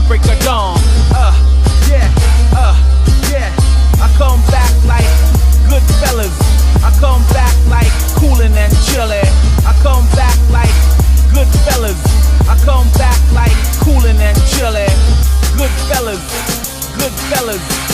the break of dawn. Uh, yeah, uh, yeah. I come back like good fellas. I come back like coolin' and chillin'. I come back like good fellas. I come back like coolin' and chillin'. Good fellas, good fellas.